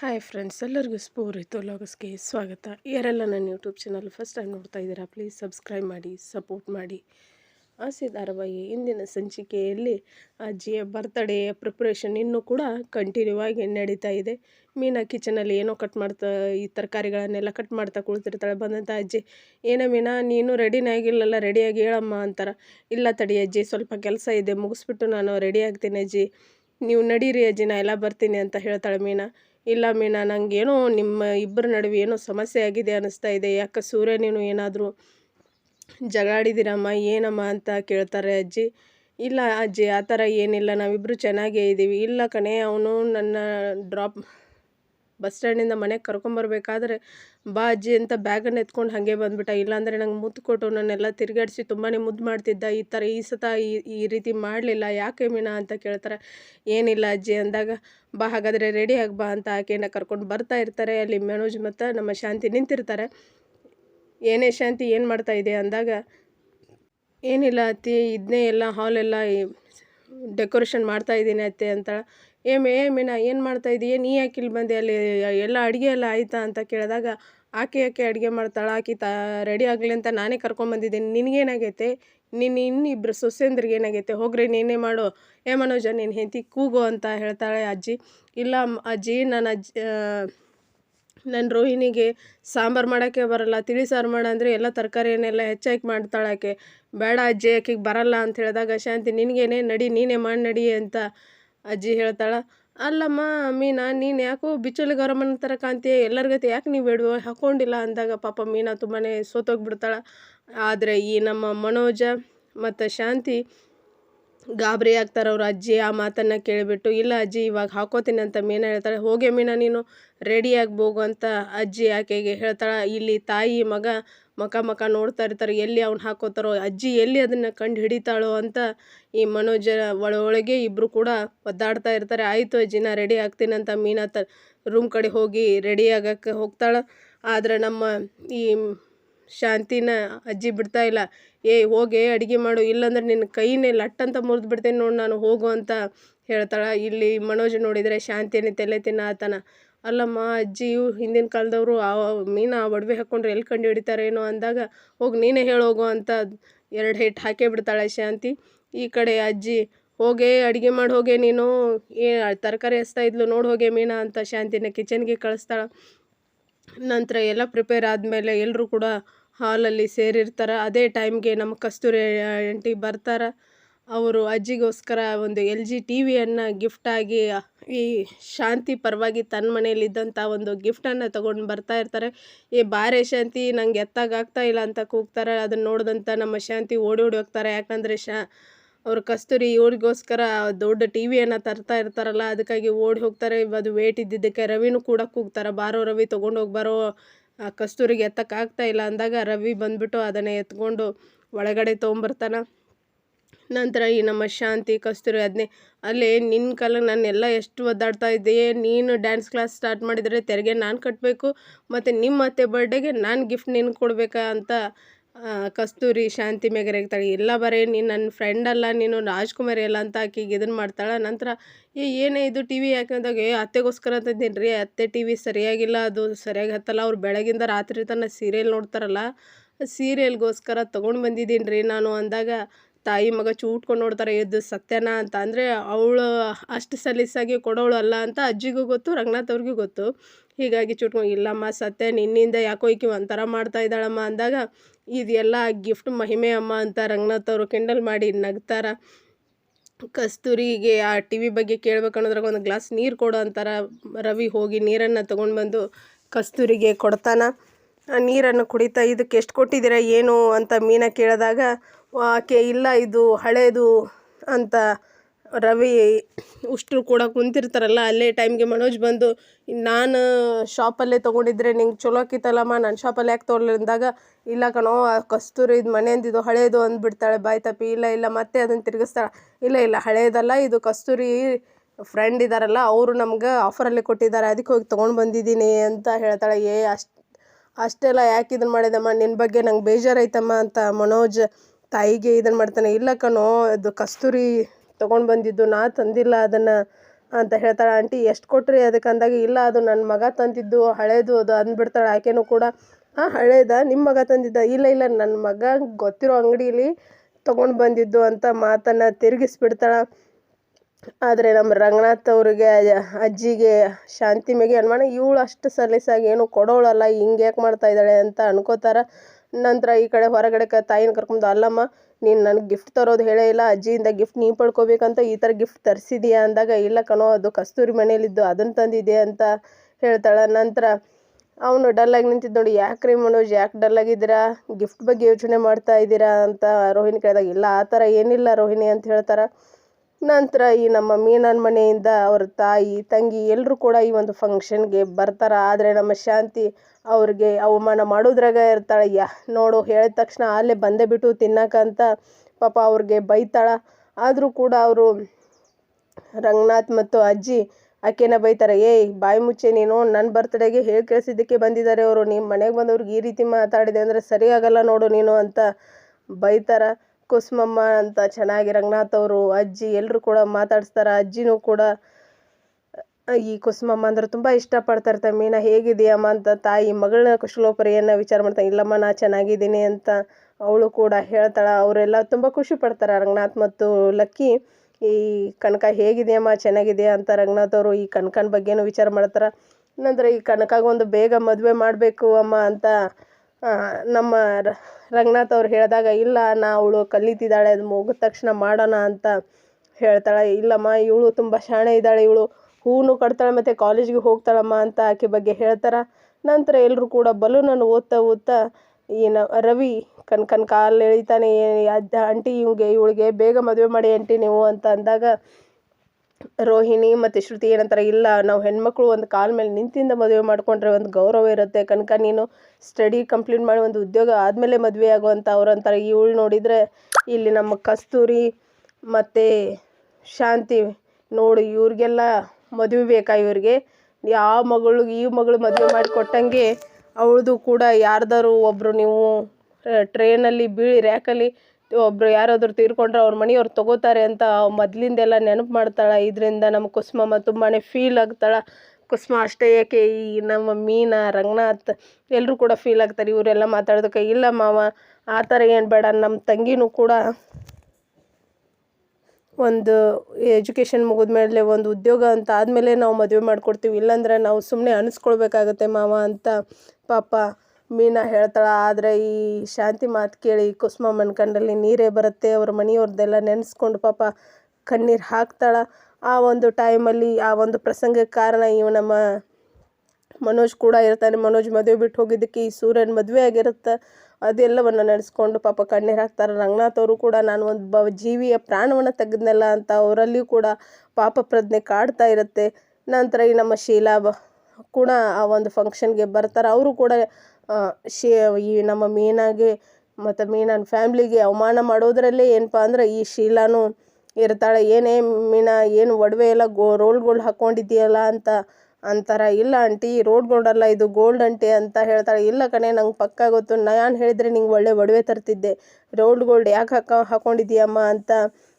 Hi friends, ಎಲ್ಲರಿಗೂ ಸ್ಫೂರಿತು ಲಾಗಸ್ಗೆ ಸ್ವಾಗತ. ಯಾರೆಲ್ಲ ನನ್ನ ಯೂಟ್ಯೂಬ್ ಚಾನಲ್ ಫಸ್ಟ್ ಟೈಮ್ ನೋಡ್ತಾ ಇದ್ದೀರಾ, ಪ್ಲೀಸ್ ಸಬ್ಸ್ಕ್ರೈಬ್ ಮಾಡಿ, ಸಪೋರ್ಟ್ ಮಾಡಿ. ಆಸೆ ಧಾರಾವಾಹಿ ಇಂದಿನ ಸಂಚಿಕೆಯಲ್ಲಿ ಅಜ್ಜಿಯ ಬರ್ತ್ಡೇ ಪ್ರಿಪ್ರೇಷನ್ ಇನ್ನೂ ಕೂಡ ಕಂಟಿನ್ಯೂ ಆಗಿ ನಡೀತಾ ಇದೆ. ಮೀನಾ ಕಿಚನಲ್ಲಿ ಏನೋ ಕಟ್ ಮಾಡ್ತಾ, ಈ ತರಕಾರಿಗಳನ್ನೆಲ್ಲ ಕಟ್ ಮಾಡ್ತಾ ಕುಳಿತಿರ್ತಾಳೆ. ಬಂದಂಥ ಅಜ್ಜಿ, ಏನೋ ಮೀನಾ, ನೀನು ರೆಡಿನೇ ಆಗಿಲ್ಲಲ್ಲ ರೆಡಿಯಾಗಿ ಹೇಳಮ್ಮ ಅಂತಾರೆ. ಇಲ್ಲ ತಡಿ ಅಜ್ಜಿ, ಸ್ವಲ್ಪ ಕೆಲಸ ಇದೆ, ಮುಗಿಸ್ಬಿಟ್ಟು ನಾನು ರೆಡಿ ಆಗ್ತೀನಿ ಅಜ್ಜಿ. ನೀವು ನಡೀರಿ ಅಜ್ಜಿ, ನಾ ಎಲ್ಲ ಬರ್ತೀನಿ ಅಂತ ಹೇಳ್ತಾಳೆ ಮೀನಾ. ಇಲ್ಲ ಮೀನಾ ನನಗೇನೋ ನಿಮ್ಮ ಇಬ್ಬರ ನಡುವೆ ಏನೋ ಸಮಸ್ಯೆ ಆಗಿದೆ ಅನ್ನಿಸ್ತಾ ಇದೆ. ಯಾಕೆ ಸೂರ್ಯ, ನೀನು ಏನಾದರೂ ಜಗಳಾಡಿದ್ದೀರಮ್ಮ ಏನಮ್ಮ ಅಂತ ಕೇಳ್ತಾರೆ ಅಜ್ಜಿ. ಇಲ್ಲ ಅಜ್ಜಿ, ಆ ಥರ ಏನಿಲ್ಲ. ನಾವಿಬ್ಬರು ಚೆನ್ನಾಗೇ ಇದ್ದೀವಿ ಇಲ್ಲ ಕಣೆ, ಅವನು ನನ್ನ ಡ್ರಾಪ್ ಬಸ್ ಸ್ಟ್ಯಾಂಡಿಂದ ಮನೆಗೆ ಕರ್ಕೊಂಬರ್ಬೇಕಾದ್ರೆ ಬಾ ಅಜ್ಜಿ ಅಂತ ಬ್ಯಾಗನ್ನು ಎತ್ಕೊಂಡು ಹಾಗೆ ಬಂದ್ಬಿಟ್ಟ. ಇಲ್ಲಾಂದರೆ ನಂಗೆ ಮುದ್ದು ಕೊಟ್ಟು ನನ್ನೆಲ್ಲ ತಿರುಗಾಡಿಸಿ ತುಂಬಾ ಮುದ್ದು ಮಾಡ್ತಿದ್ದ. ಈ ಥರ ಈ ಸತ ಈ ಈ ರೀತಿ ಮಾಡಲಿಲ್ಲ. ಯಾಕೆ ಮೀನಾ ಅಂತ ಕೇಳ್ತಾರೆ. ಏನಿಲ್ಲ ಅಜ್ಜಿ ಅಂದಾಗ, ಬಾ ಹಾಗಾದರೆ ರೆಡಿ ಆಗಿ ಬಾ ಅಂತ ಆಕೆಯನ್ನು ಕರ್ಕೊಂಡು ಬರ್ತಾ ಇರ್ತಾರೆ. ಅಲ್ಲಿ ಮನೋಜ್ ಮತ್ತು ನಮ್ಮ ಶಾಂತಿ ನಿಂತಿರ್ತಾರೆ. ಏನೇ ಶಾಂತಿ, ಏನು ಮಾಡ್ತಾ ಇದೆ ಅಂದಾಗ, ಏನಿಲ್ಲ ಅತ್ತಿ ಇದನ್ನೇ ಎಲ್ಲ ಹಾಲೆಲ್ಲ ಡೆಕೋರೇಷನ್ ಮಾಡ್ತಾ ಇದ್ದೀನಿ ಅತ್ತೆ ಅಂತಾಳೆ ಏ ಮೇ ಮೀನಾ ಏನು ಮಾಡ್ತಾ ಇದೀಯ? ನೀ ಯಾಕೆ ಇಲ್ಲಿ ಬಂದೆ? ಅಲ್ಲಿ ಎಲ್ಲ ಅಡುಗೆ ಎಲ್ಲ ಆಯಿತಾ ಅಂತ ಕೇಳಿದಾಗ, ಆಕೆ, ಯಾಕೆ ಅಡುಗೆ ಮಾಡ್ತಾಳೆ? ಆಕೆ ತಾ, ರೆಡಿ ಆಗಲಿ ಅಂತ ನಾನೇ ಕರ್ಕೊಂಬಂದಿದ್ದೀನಿ ನಿನಗೇನಾಗೈತೆ ನಿನ್ನ ಇನ್ನಿಬ್ಬರು ಸೊಸೆಂದ್ರಿಗೆ ಏನಾಗೈತೆ? ಹೋಗ್ರಿ, ನೀನೇ ಮಾಡು. ಏ ಮನೋಜ, ನೀನು ಹೆಂಡತಿ ಕೂಗು ಅಂತ ಹೇಳ್ತಾಳೆ ಅಜ್ಜಿ. ಇಲ್ಲ ಅಜ್ಜಿ, ನಾನು ಅಜ್ಜಿ ನನ್ನ ರೋಹಿಣಿಗೆ ಸಾಂಬಾರು ಮಾಡೋಕ್ಕೆ ಬರಲ್ಲ. ತಿಳಿ ಸಾರು ಮಾಡು ಅಂದರೆ ಎಲ್ಲ ತರಕಾರಿಯನ್ನೆಲ್ಲ ಹೆಚ್ಚಾಗಿ ಮಾಡ್ತಾಳೆ ಬೇಡ ಅಜ್ಜಿ, ಆಕೆಗೆ ಬರಲ್ಲ ಅಂತ ಹೇಳಿದಾಗ, ಶಾಂತಿ, ನಿನಗೇನೆ ನಡಿ, ನೀನೇ ಮಾಡಿ, ನಡಿ ಅಂತ ಅಜ್ಜಿ ಹೇಳ್ತಾಳೆ, ಅಲ್ಲಮ್ಮ, ಮೀನಾ, ನೀನು ಯಾಕೋ ಬಿಚ್ಚಲು ಗೌರಮ್ಮನ ಥರ ಕಾಣ್ತೀಯ? ಎಲ್ಲರಿಗತೆ ಯಾಕೆ ನೀವು ಬೇಡ ಹಾಕ್ಕೊಂಡಿಲ್ಲ ಅಂದಾಗ ಪಾಪ ಮೀನಾ ತುಂಬಾ ಸೋತೋಗ್ಬಿಡ್ತಾಳೆ. ಆದರೆ ಈ ನಮ್ಮ ಮನೋಜ ಮತ್ತು ಶಾಂತಿ ಗಾಬರಿ ಆಗ್ತಾರೆ ಅವ್ರ ಅಜ್ಜಿ ಆ ಮಾತನ್ನು ಕೇಳಿಬಿಟ್ಟು, ಇಲ್ಲ ಅಜ್ಜಿ, ಇವಾಗ ಹಾಕೋತೀನಿ ಅಂತ ಮೀನಾ ಹೇಳ್ತಾಳೆ. ಹೋಗೆ ಮೀನಾ, ನೀನು ರೆಡಿಯಾಗಿ ಹೋಗು ಅಂತ ಅಜ್ಜಿ ಆಕೆಗೆ ಹೇಳ್ತಾಳೆ. ಇಲ್ಲಿ ತಾಯಿ ಮಗ ಮಕ ಮಕ ನೋಡ್ತಾ ಇರ್ತಾರೆ, ಎಲ್ಲಿ ಅವ್ನು ಹಾಕೋತಾರೋ, ಅಜ್ಜಿ ಎಲ್ಲಿ ಅದನ್ನು ಕಂಡು ಹಿಡಿತಾಳೋ ಅಂತ ಈ ಮನೋಜ ಒಳ ಒಳಗೆ ಇಬ್ಬರು ಕೂಡ ಒದ್ದಾಡ್ತಾ ಇರ್ತಾರೆ. ಆಯಿತು ಅಜ್ಜಿ, ನಾ ರೆಡಿ ಆಗ್ತೀನಂತ ಮೀನಾ ತ ರೂಮ್ ಕಡೆ ಹೋಗಿ ರೆಡಿ ಆಗಕ್ಕೆ ಹೋಗ್ತಾಳೆ. ಆದರೆ ನಮ್ಮ ಈ ಶಾಂತಿನ ಅಜ್ಜಿ ಬಿಡ್ತಾ ಇಲ್ಲ. ಏಯ್ ಹೋಗಿ, ಅಡುಗೆ ಮಾಡು, ಇಲ್ಲಾಂದ್ರೆ ನಿನ್ನ ಕೈನೇ ಲಟ್ ಅಂತ ಮುರಿದು ಬಿಡ್ತೇನೆ ನೋಡಿ ನಾನು, ಹೋಗು ಅಂತ ಹೇಳ್ತಾಳೆ. ಇಲ್ಲಿ ಮನೋಜ್ ನೋಡಿದರೆ ಶಾಂತಿನೇ ತಲೆ ತಿನ್ನಾತನ. ಅಲ್ಲಮ್ಮ, ಅಜ್ಜಿಯು ಹಿಂದಿನ ಕಾಲದವರು ಆ ಮೀನು ಆ ಒಡವೆ ಹಾಕ್ಕೊಂಡ್ರೆ ಎಲ್ಲಿ ಕಂಡು ಹಿಡಿತಾರೇನೋ ಅಂದಾಗ, ಹೋಗಿ, ನೀನೇ ಹೇಳೋಗು ಅಂತ ಎರಡು ಹಿಟ್ಟು ಹಾಕೇ ಬಿಡ್ತಾಳೆ ಶಾಂತಿ. ಈ ಕಡೆ ಅಜ್ಜಿ, ಹೋಗೆ, ಅಡುಗೆ ಮಾಡಿ, ಹೋಗೆ ನೀನು. ಏ, ತರಕಾರಿ ಹಚ್ತಾ ಇದ್ಲು, ನೋಡಿ ಹೋಗೆ ಮೀನಾ ಅಂತ ಶಾಂತಿನ ಕಿಚನ್ಗೆ ಕಳಿಸ್ತಾಳೆ. ನಂತರ ಎಲ್ಲ ಪ್ರಿಪೇರ್ ಆದಮೇಲೆ ಎಲ್ಲರೂ ಕೂಡ ಹಾಲಲ್ಲಿ ಸೇರಿರ್ತಾರೆ. ಅದೇ ಟೈಮ್ಗೆ ನಮ್ಮ ಕಸ್ತೂರಿ ಆಂಟಿ ಬರ್ತಾರೆ. ಅವರು ಅಜ್ಜಿಗೋಸ್ಕರ ಒಂದು ಎಲ್ ಜಿ ಟಿ ವಿಯನ್ನು ಗಿಫ್ಟಾಗಿ ಈ ಶಾಂತಿ ಪರವಾಗಿ ತನ್ನ ಮನೆಯಲ್ಲಿದ್ದಂಥ ಒಂದು ಗಿಫ್ಟನ್ನು ತಗೊಂಡು ಬರ್ತಾ ಇರ್ತಾರೆ. ಏ ಬಾರೆ ಶಾಂತಿ, ನಂಗೆ ಎತ್ತಾಗ್ತಾ ಇಲ್ಲ ಅಂತ ಕೂಗ್ತಾರೆ. ಅದನ್ನು ನೋಡಿದಂಥ ನಮ್ಮ ಶಾಂತಿ ಓಡಿ ಓಡಿ ಹೋಗ್ತಾರೆ. ಯಾಕಂದರೆ ಶಾ, ಅವ್ರ ಕಸ್ತೂರಿ ಇವ್ರಿಗೋಸ್ಕರ ದೊಡ್ಡ ಟಿ ವಿಯನ್ನು ತರ್ತಾ ಇರ್ತಾರಲ್ಲ, ಅದಕ್ಕಾಗಿ ಓಡಿ ಹೋಗ್ತಾರೆ. ಅದು ವೇಟ್ ಇದ್ದಿದ್ದಕ್ಕೆ ರವಿನೂ ಕೂಡ ಕೂಗ್ತಾರೆ. ಬಾರೋ ರವಿ ತೊಗೊಂಡೋಗಿ ಬರೋ. ಆ ಕಸ್ತೂರಿಗೆ ಎತ್ತಕ್ಕಾಗ್ತಾ ಇಲ್ಲ ಅಂದಾಗ ರವಿ ಬಂದ್ಬಿಟ್ಟು ಅದನ್ನು ಎತ್ಕೊಂಡು ಒಳಗಡೆ ತೊಗೊಂಬರ್ತಾನೆ. ನಂತರ ಈ ನಮ್ಮ ಶಾಂತಿ, ಕಸ್ತೂರಿ ಅದನ್ನೇ ಅಲ್ಲೇ ನಿನ್ನ ಕಾಲಕ್ಕೆ ನಾನು ಎಲ್ಲ ಎಷ್ಟು ಒದ್ದಾಡ್ತಾ ಇದ್ದೀಯೇ, ನೀನು ಡ್ಯಾನ್ಸ್ ಕ್ಲಾಸ್ ಸ್ಟಾರ್ಟ್ ಮಾಡಿದರೆ ತೆರಿಗೆ ನಾನು ಕಟ್ಟಬೇಕು ಮತ್ತು ನಿಮ್ಮ ಅತ್ತೆ ಬರ್ಡೇಗೆ ನಾನು ಗಿಫ್ಟ್ ನಿನ್ಗೆ ಕೊಡಬೇಕಾ ಅಂತ ಕಸ್ತೂರಿ, ಶಾಂತಿ ಮೇಲೆ ರೇಗ್ತಾಳೆ ಇಲ್ಲ ಬರೇ, ನೀನು ನನ್ನ ಫ್ರೆಂಡ್ ಅಲ್ಲ, ನೀನು ರಾಜ್ಕುಮಾರಿ ಅಲ್ಲ ಅಂತ ಆಕಿಗೆ ಇದನ್ನು ಮಾಡ್ತಾಳೆ. ನಂತರ, ಏ, ಏನೇ ಇದು ಟಿ ವಿ ಯಾಕೆ? ಅಂದಾಗ, ಏ, ಅತ್ತೆಗೋಸ್ಕರ ಅಂತಿದ್ದೀನಿ ರೀ, ಅತ್ತೆ ಟಿ ವಿ ಸರಿಯಾಗಿಲ್ಲ, ಅದು ಸರಿಯಾಗಿ ಹತ್ತಲ್ಲ, ಅವ್ರು ಬೆಳಗಿಂದ ರಾತ್ರಿ ತನಕ ಸೀರಿಯಲ್ ನೋಡ್ತಾರಲ್ಲ ಸೀರಿಯಲ್ಗೋಸ್ಕರ ತೊಗೊಂಡು ಬಂದಿದ್ದೀನಿ ರೀ ನಾನು. ಅಂದಾಗ, ತಾಯಿ ಮಗ ಚೂಟ್ಕೊಂಡು ನೋಡ್ತಾರೆ ಇದು ಸತ್ಯನಾ ಅಂತ. ಅಂದರೆ, ಅವಳು ಅಷ್ಟು ಸಲೀಸಾಗಿ ಕೊಡೋಳು ಅಲ್ಲ ಅಂತ ಅಜ್ಜಿಗೂ ಗೊತ್ತು, ರಂಗನಾಥ್ ಅವ್ರಿಗೂ ಗೊತ್ತು. ಹೀಗಾಗಿ ಚುಟ್ಕೊ, ಇಲ್ಲಮ್ಮ, ಸತ್ಯ, ನಿನ್ನಿಂದ ಯಾಕೋ ಈಕಿ ಒಂಥರ ಮಾಡ್ತಾ ಇದ್ದಾಳಮ್ಮ ಅಂದಾಗ, ಇದೆಲ್ಲ ಗಿಫ್ಟ್ ಮಹಿಮೆ ಅಮ್ಮ ಅಂತ ರಂಗನಾಥ್ ಅವರು ಕಿಂಡಲ್ ಮಾಡಿ ನಗ್ತಾರ. ಕಸ್ತೂರಿಗೆ ಆ ಟಿ ವಿ ಬಗ್ಗೆ ಕೇಳ್ಬೇಕನ್ನೋದ್ರಾಗ ಒಂದು ಗ್ಲಾಸ್ ನೀರು ಕೊಡು ಅಂತಾರ. ರವಿ ಹೋಗಿ ನೀರನ್ನು ತೊಗೊಂಡು ಬಂದು ಕಸ್ತೂರಿಗೆ ಕೊಡ್ತಾನ. ಆ ನೀರನ್ನು ಕುಡಿತಾ, ಇದಕ್ಕೆ ಎಷ್ಟು ಕೊಟ್ಟಿದ್ದೀರ, ಏನು? ಅಂತ ಮೀನಾ ಕೇಳಿದಾಗ, ಆಕೆ, ಇಲ್ಲ, ಇದು ಹಳೇದು ಅಂತ ರವಿ ಉಷ್ಟ್ರು ಕೂಡ ಕುಂತಿರ್ತಾರಲ್ಲ, ಅಲ್ಲೇ ಟೈಮ್ಗೆ ಮನೋಜ್ ಬಂದು, ನಾನು ಶಾಪಲ್ಲೇ ತೊಗೊಂಡಿದ್ರೆ ನಿಂಗೆ ಚಲೋ ಆಕಿತ್ತಲ್ಲಮ್ಮ, ನಾನು ಶಾಪಲ್ಲಿ ಯಾಕೆ ತೊಗೊಳ್ಳಿ ಅಂದಾಗ, ಇಲ್ಲ ಕಣೋ, ಆ ಕಸ್ತೂರಿ ಇದು ಮನೆಯಿಂದಿದು ಹಳೇದು ಅಂದ್ಬಿಡ್ತಾಳೆ, ಬಾಯ್ ತಪ್ಪಿ, ಇಲ್ಲ ಇಲ್ಲ, ಮತ್ತೆ ಅದನ್ನು ತಿರುಗಿಸ್ತಾಳೆ. ಇಲ್ಲ ಇಲ್ಲ, ಹಳೇದಲ್ಲ, ಇದು ಕಸ್ತೂರಿ ಫ್ರೆಂಡ್ ಇದ್ದಾರಲ್ಲ ಅವರು ನಮ್ಗೆ ಆಫರಲ್ಲಿ ಕೊಟ್ಟಿದ್ದಾರೆ, ಅದಕ್ಕೆ ಹೋಗಿ ತೊಗೊಂಡು ಬಂದಿದ್ದೀನಿ ಅಂತ ಹೇಳ್ತಾಳೆ. ಏ, ಅಷ್ಟು, ಅಷ್ಟೆಲ್ಲ ಯಾಕೆ ಇದನ್ನು ಮಾಡಿದಮ್ಮ? ನಿನ್ನ ಬಗ್ಗೆ ನಂಗೆ ಬೇಜಾರೈತಮ್ಮ ಅಂತ ಮನೋಜ್ ತಾಯಿಗೆ ಇದನ್ನು ಮಾಡ್ತಾನೆ. ಇಲ್ಲ ಕಣೋ, ಅದು ಕಸ್ತೂರಿ ತೊಗೊಂಡು ಬಂದಿದ್ದು, ನಾ ತಂದಿಲ್ಲ ಅದನ್ನು ಅಂತ ಹೇಳ್ತಾಳೆ. ಆಂಟಿ, ಎಷ್ಟು ಕೊಟ್ರಿ ಅದಕ್ಕೆ? ಅಂದಾಗ, ಇಲ್ಲ, ಅದು ನನ್ನ ಮಗ ತಂದಿದ್ದು, ಹಳೇದು, ಅದು ಅಂದ್ಬಿಡ್ತಾಳೆ. ಆಕೆನೂ ಕೂಡ ಹಾಂ ಹಳೇದ? ನಿಮ್ಮ ಮಗ ತಂದಿದ್ದ? ಇಲ್ಲ ಇಲ್ಲ ನನ್ನ ಮಗ ಗೊತ್ತಿರೋ ಅಂಗಡೀಲಿ ತೊಗೊಂಡು ಬಂದಿದ್ದು ಅಂತ ಮಾತನ್ನು ತಿರುಗಿಸ್ಬಿಡ್ತಾಳೆ. ಆದರೆ ನಮ್ಮ ರಂಗನಾಥ್ ಅವರಿಗೆ, ಅಜ್ಜಿಗೆ ಶಾಂತಿ ಮೇಗೆ ಅನುಮಾನ ಇವಳು ಅಷ್ಟು ಸಲೀಸಾಗಿ ಏನು ಕೊಡೋಳಲ್ಲ ಹಿಂಗೆ ಯಾಕೆ ಮಾಡ್ತಾ ಇದ್ದಾಳೆ? ಅಂತ ಅನ್ಕೋತಾರೆ. ನಂತರ ಈ ಕಡೆ ಹೊರಗಡೆ ಕ, ತಾಯಿನ ಕರ್ಕೊಂಡು ಅಲ್ಲಮ್ಮ ನೀನು ನನಗೆ ಗಿಫ್ಟ್ ತರೋದು ಹೇಳೇ ಇಲ್ಲ, ಅಜ್ಜಿಯಿಂದ ಗಿಫ್ಟ್ ನೀವು ಪಡ್ಕೋಬೇಕಂತ ಈ ಥರ ಗಿಫ್ಟ್ ತರಿಸಿದೀಯಾ ಅಂದಾಗ, ಇಲ್ಲ ಕಣೋ, ಅದು ಕಸ್ತೂರಿ ಮನೇಲಿದ್ದು ಅದನ್ನು ತಂದಿದೆ ಅಂತ ಹೇಳ್ತಾಳೆ. ನಂತರ ಅವನು ಡಲ್ಲಾಗಿ ನಿಂತಿದ್ದು ನೋಡಿ, ಯಾಕೆ ರೀ ಮನೋಜ್, ಯಾಕೆ ಡಲ್ಲಾಗಿದ್ದೀರಾ ಗಿಫ್ಟ್ ಬಗ್ಗೆ ಯೋಚನೆ ಮಾಡ್ತಾ ಇದ್ದೀರಾ ಅಂತ ರೋಹಿಣಿ ಕೇಳಿದಾಗ, ಇಲ್ಲ, ಆ ಥರ ಏನಿಲ್ಲ ರೋಹಿಣಿ ಅಂತ ಹೇಳ್ತಾರೆ. ನಂತರ ಈ ನಮ್ಮ ಮೀನನ ಮನೆಯಿಂದ ಅವ್ರ ತಾಯಿ, ತಂಗಿ ಎಲ್ಲರೂ ಕೂಡ ಈ ಒಂದು ಫಂಕ್ಷನ್ಗೆ ಬರ್ತಾರೆ. ಆದರೆ ನಮ್ಮ ಶಾಂತಿ ಅವ್ರಿಗೆ ಅವಮಾನ ಮಾಡೋದ್ರಾಗ ಇರ್ತಾಳೆ. ಯಾ, ನೋಡು, ಹೇಳಿದ ತಕ್ಷಣ ಅಲ್ಲೇ ಬಂದೇ ಬಿಟ್ಟು ತಿನ್ನಕಂತ ಪಾಪ ಅವ್ರಿಗೆ ಬೈತಾಳೆ. ಆದರೂ ಕೂಡ ಅವರು ರಂಗನಾಥ್ ಮತ್ತು ಅಜ್ಜಿ ಆಕೆನ ಬೈತಾರೆ, ಏಯ್, ಬಾಯಿ ಮುಚ್ಚೆ ನೀನು. ನನ್ನ ಬರ್ತಡೇಗೆ ಹೇಳಿ ಕಳಿಸಿದ್ದಕ್ಕೆ ಬಂದಿದ್ದಾರೆ ಅವರು? ನಿಮ್ಮ ಮನೆಗೆ ಬಂದವ್ರಿಗೆ ಈ ರೀತಿ ಮಾತಾಡಿದೆ ಅಂದರೆ ಸರಿಯಾಗಲ್ಲ ನೋಡು ನೀನು ಅಂತ ಬೈತಾರ. ಕುಸುಮಮ್ಮ ಅಂತ ಚೆನ್ನಾಗಿ ರಂಗನಾಥ್ ಅವರು, ಅಜ್ಜಿ ಎಲ್ಲರೂ ಕೂಡ ಮಾತಾಡಿಸ್ತಾರೆ. ಅಜ್ಜಿನೂ ಕೂಡ ಈ ಕುಸುಮಮ್ಮ ಅಂದ್ರೆ ತುಂಬ ಇಷ್ಟಪಡ್ತಾ ಇರ್ತಾರೆ. ಮೀನಾ ಹೇಗಿದೆಯಮ್ಮ ಅಂತ ತಾಯಿ ಮಗಳ ಕುಶಲೋಪರಿಯನ್ನು ವಿಚಾರ ಮಾಡ್ತಾ ಇಲ್ಲಮ್ಮ, ನಾ ಚೆನ್ನಾಗಿದ್ದೀನಿ ಅಂತ ಅವಳು ಕೂಡ ಹೇಳ್ತಾಳೆ. ಅವರೆಲ್ಲ ತುಂಬ ಖುಷಿ ಪಡ್ತಾರೆ ರಂಗನಾಥ್ ಮತ್ತು ಲಕ್ಕಿ. ಈ ಕನಕ ಹೇಗಿದೆಯಮ್ಮ ಚೆನ್ನಾಗಿದೆಯಾ ಅಂತ ರಂಗನಾಥ್ ಅವರು ಈ ಕನಕನ ಬಗ್ಗೆನೂ ವಿಚಾರ ಮಾಡ್ತಾರೆ. ನಂತರ ಈ ಕನಕಾಗೊಂದು ಬೇಗ ಮದುವೆ ಮಾಡಬೇಕು ಅಮ್ಮ ಅಂತ ನಮ್ಮ ರಂಗನಾಥ್ ಅವ್ರು ಹೇಳಿದಾಗ, ಇಲ್ಲ, ನಾ ಅವಳು ಕಲಿತಿದ್ದಾಳೆ, ಅದು ಮುಗಿದ ತಕ್ಷಣ ಮಾಡೋಣ ಅಂತ ಹೇಳ್ತಾಳೆ. ಇಲ್ಲಮ್ಮ, ಇವಳು ತುಂಬ ಶಾಣೆ ಇದ್ದಾಳೆ, ಇವಳು ಹೂನು ಕಟ್ತಾಳೆ ಮತ್ತು ಕಾಲೇಜಿಗೆ ಹೋಗ್ತಾಳಮ್ಮ ಅಂತ ಆಕೆ ಬಗ್ಗೆ ಹೇಳ್ತಾರೆ. ನಂತರ ಎಲ್ಲರೂ ಕೂಡ ಬಲೂನನ್ನು ಓದ್ತಾ ಓದ್ತಾ ಈ ರವಿ ಕನ್ ಕನ್ ಕಾಲು ಎಳಿತಾನೆ ಅಜ್ಜ, ಆಂಟಿ, ಇವ್ಗೆ, ಇವಳಿಗೆ ಬೇಗ ಮದುವೆ ಮಾಡಿ, ಆಂಟಿ, ನೀವು ಅಂತ ಅಂದಾಗ ರೋಹಿಣಿ ಮತ್ತು ಶ್ರುತಿ ಏನಂತಾರೆ, ಇಲ್ಲ, ನಾವು ಹೆಣ್ಮಕ್ಳು ಒಂದು ಕಾಲ ಮೇಲೆ ನಿಂತಿಂದ ಮದುವೆ ಮಾಡಿಕೊಂಡ್ರೆ ಒಂದು ಗೌರವ ಇರುತ್ತೆ. ಕನಕ, ನೀನು ಸ್ಟಡಿ ಕಂಪ್ಲೀಟ್ ಮಾಡಿ ಒಂದು ಉದ್ಯೋಗ ಆದಮೇಲೆ ಮದುವೆ ಆಗುವಂಥ ಅವ್ರು ಅಂತಾರೆ. ಇವಳು ನೋಡಿದರೆ ಇಲ್ಲಿ ನಮ್ಮ ಕಸ್ತೂರಿ ಮತ್ತು ಶಾಂತಿ ನೋಡು, ಇವ್ರಿಗೆಲ್ಲ ಮದುವೆ ಬೇಕಾ ಇವ್ರಿಗೆ? ಯಾವ ಮಗಳು, ಈ ಮಗಳು ಮದುವೆ ಮಾಡಿ ಕೊಟ್ಟಂಗೆ ಅವಳದು ಕೂಡ ಯಾರ್ದಾರು ಒಬ್ಬರು ನೀವು ಟ್ರೈನಲ್ಲಿ ಬೀಳಿ ರ್ಯಾಕಲ್ಲಿ ಒಬ್ರು ಯಾರಾದರೂ ತೀರ್ಕೊಂಡ್ರೆ ಅವ್ರ ಮನೆಯವ್ರು ತಗೋತಾರೆ ಅಂತ ಮೊದಲಿಂದೆಲ್ಲ ನೆನಪು ಮಾಡ್ತಾಳೆ. ಇದರಿಂದ ನಮ್ಮ ಕುಸುಮಮ್ಮ ತುಂಬಾ ಫೀಲ್ ಆಗ್ತಾಳೆ. ಕುಸುಮ ಅಷ್ಟೇ ಯಾಕೆ ಈ ನಮ್ಮ ಮೀನಾ, ರಂಗನಾಥ್ ಎಲ್ಲರೂ ಕೂಡ ಫೀಲ್ ಆಗ್ತಾರೆ. ಇವರೆಲ್ಲ ಮಾತಾಡೋದಕ್ಕೆ ಇಲ್ಲ ಮಾವ, ಆ ಥರ ಏನು ಬೇಡ. ನಮ್ಮ ತಂಗಿನೂ ಕೂಡ ಒಂದು ಎಜುಕೇಷನ್ ಮುಗಿದ್ಮೇಲೆ ಒಂದು ಉದ್ಯೋಗ ಅಂತ ಆದಮೇಲೆ ನಾವು ಮದುವೆ ಮಾಡಿಕೊಡ್ತೀವಿ. ಇಲ್ಲಾಂದ್ರೆ ನಾವು ಸುಮ್ಮನೆ ಅನಿಸ್ಕೊಳ್ಬೇಕಾಗತ್ತೆ ಮಾವ ಅಂತ ಪಾಪ ಮೀನಾ ಹೇಳ್ತಾಳೆ, ಆದರೆ ಈ ಶಾಂತಿ ಮಾತು ಕೇಳಿ ಕುಸುಮ ಮನ್ಕಂಡಲ್ಲಿ ನೀರೇ ಬರುತ್ತೆ, ಅವ್ರ ಮನೆಯವ್ರದ್ದೆಲ್ಲ ನೆನೆಸ್ಕೊಂಡು ಪಾಪ ಕಣ್ಣೀರು ಹಾಕ್ತಾಳೆ. ಆ ಒಂದು ಟೈಮಲ್ಲಿ ಆ ಒಂದು ಪ್ರಸಂಗಕ್ಕೆ ಕಾರಣ ಇವು ನಮ್ಮ ಮನೋಜ್ ಕೂಡ ಇರ್ತಾನೆ. ಮನೋಜ್ ಮದುವೆ ಬಿಟ್ಟು ಹೋಗಿದ್ದಕ್ಕೆ ಈ ಸೂರ್ಯನ ಮದುವೆ ಆಗಿರುತ್ತೆ, ಅದೆಲ್ಲವನ್ನು ನಡೆಸ್ಕೊಂಡು ಪಾಪ ಕಣ್ಣೀರು ಹಾಕ್ತಾರೆ. ರಂಗನಾಥ್ ಅವರು ಕೂಡ, ನಾನು ಒಂದು ಬ, ಜೀವಿಯ ಪ್ರಾಣವನ್ನು ತೆಗೆದ್ನಲ್ಲ ಅಂತ ಅವರಲ್ಲಿಯೂ ಕೂಡ ಪಾಪ ಪ್ರಜ್ಞೆ ಕಾಡ್ತಾ ಇರುತ್ತೆ. ನಂತರ ಈ ನಮ್ಮ ಶೀಲಾ ಬ ಕೂಡ ಆ ಒಂದು ಫಂಕ್ಷನ್ಗೆ ಬರ್ತಾರೆ. ಅವರು ಕೂಡ ಶೇ, ಈ ನಮ್ಮ ಮೀನಾಗೆ ಮತ್ತು ಮೀನನ ಫ್ಯಾಮ್ಲಿಗೆ ಅವಮಾನ ಮಾಡೋದ್ರಲ್ಲೇ ಏನಪ್ಪ ಅಂದ್ರೆ ಈ ಶೀಲಾನು ಇರ್ತಾಳೆ. ಏನೇ ಮೀನಾ, ಏನು ಒಡವೆ ಎಲ್ಲ ಗೋ ರೋಲ್ ಗೋಲ್ಡ್ ಹಾಕ್ಕೊಂಡಿದ್ದೀಯಲ್ಲ ಅಂತ, ಅಂತಾರೆ. ಇಲ್ಲ ಆಂಟಿ ರೋಡ್ ಗೋಲ್ಡ್ ಅಲ್ಲ ಇದು ಗೋಲ್ಡ್ ಆಂಟಿ ಅಂತ ಹೇಳ್ತಾಳೆ. ಇಲ್ಲ ಕಣೆ, ನಂಗೆ ಪಕ್ಕ ಗೊತ್ತು. ನಾನು ಹೇಳಿದರೆ ನಿಂಗೆ ಒಳ್ಳೆ ಒಡವೆ ತರ್ತಿದ್ದೆ. ರೋಲ್ಡ್ ಗೋಲ್ಡ್ ಯಾಕೆ ಹಾಕ ಹಾಕ್ಕೊಂಡಿದ್ದೀಯಮ್ಮ ಅಂತ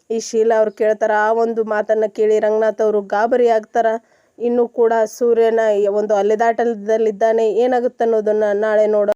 ಈ ಶೀಲಾ ಅವ್ರು ಕೇಳ್ತಾರೆ. ಆ ಒಂದು ಮಾತನ್ನು ಕೇಳಿ ರಂಗನಾಥ್ ಅವರು ಗಾಬರಿ ಆಗ್ತಾರೆ. ಇನ್ನೂ ಕೂಡ ಸೂರ್ಯನ ಒಂದು ಅಲೆದಾಟದಲ್ಲಿದ್ದಾನೆ ಏನಾಗುತ್ತೆ ಅನ್ನೋದನ್ನು ನಾಳೆ ನೋಡೋ